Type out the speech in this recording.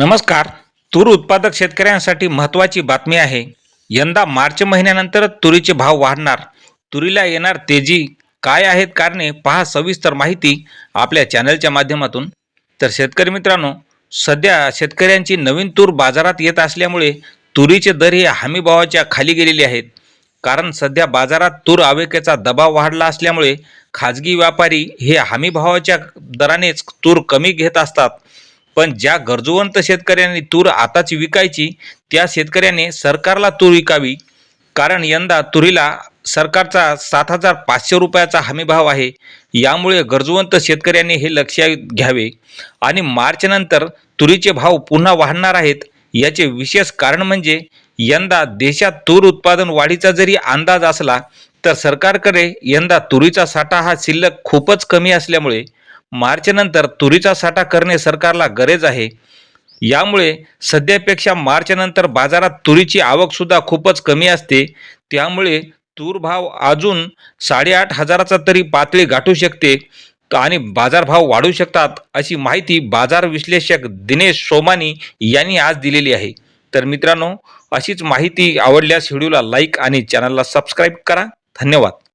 नमस्कार. तूर उत्पादक शेतकऱ्यांसाठी महत्त्वाची बातमी आहे. यंदा मार्च महिन्यानंतर तुरीचे भाव वाढणार. तुरीला येणार तेजी. काय आहेत कारणे पहा सविस्तर माहिती आपल्या चॅनलच्या माध्यमातून. तर शेतकरी मित्रांनो सध्या शेतकऱ्यांची नवीन तूर बाजारात येत असल्यामुळे तुरीचे दर हे हमीभावाच्या खाली गेलेले आहेत. कारण सध्या बाजारात तूर आवेकेचा दबाव वाढला असल्यामुळे खाजगी व्यापारी हे हमीभावाच्या दरानेच तूर कमी घेत असतात. पण ज्या गरजूवंत शेतकऱ्यांनी तूर आताच विकायची त्या शेतकऱ्याने सरकारला तूर विकावी. कारण यंदा तुरीला सरकारचा सात हजार पाचशे रुपयाचा हमीभाव आहे. यामुळे गरजूवंत शेतकऱ्यांनी हे लक्षात घ्यावे. आणि मार्चनंतर तुरीचे भाव पुन्हा वाढणार आहेत. याचे विशेष कारण म्हणजे यंदा देशात तूर उत्पादन वाढीचा जरी अंदाज असला तर सरकारकडे यंदा तुरीचा साठा हा शिल्लक खूपच कमी असल्यामुळे मार्चनंतर तुरीचा साठा करणे सरकारला गरज आहे. यामुळे सध्यापेक्षा मार्चनंतर बाजारात तुरीची आवकसुद्धा खूपच कमी असते. त्यामुळे तूर भाव अजून साडेआठ हजाराचा तरी पातळी गाठू शकते आणि बाजारभाव वाढू शकतात अशी माहिती बाजार विश्लेषक दिनेश सोमानी यांनी आज दिलेली आहे. तर मित्रांनो अशीच माहिती आवडल्यास व्हिडिओला लाईक आणि चॅनलला सबस्क्राईब करा. धन्यवाद.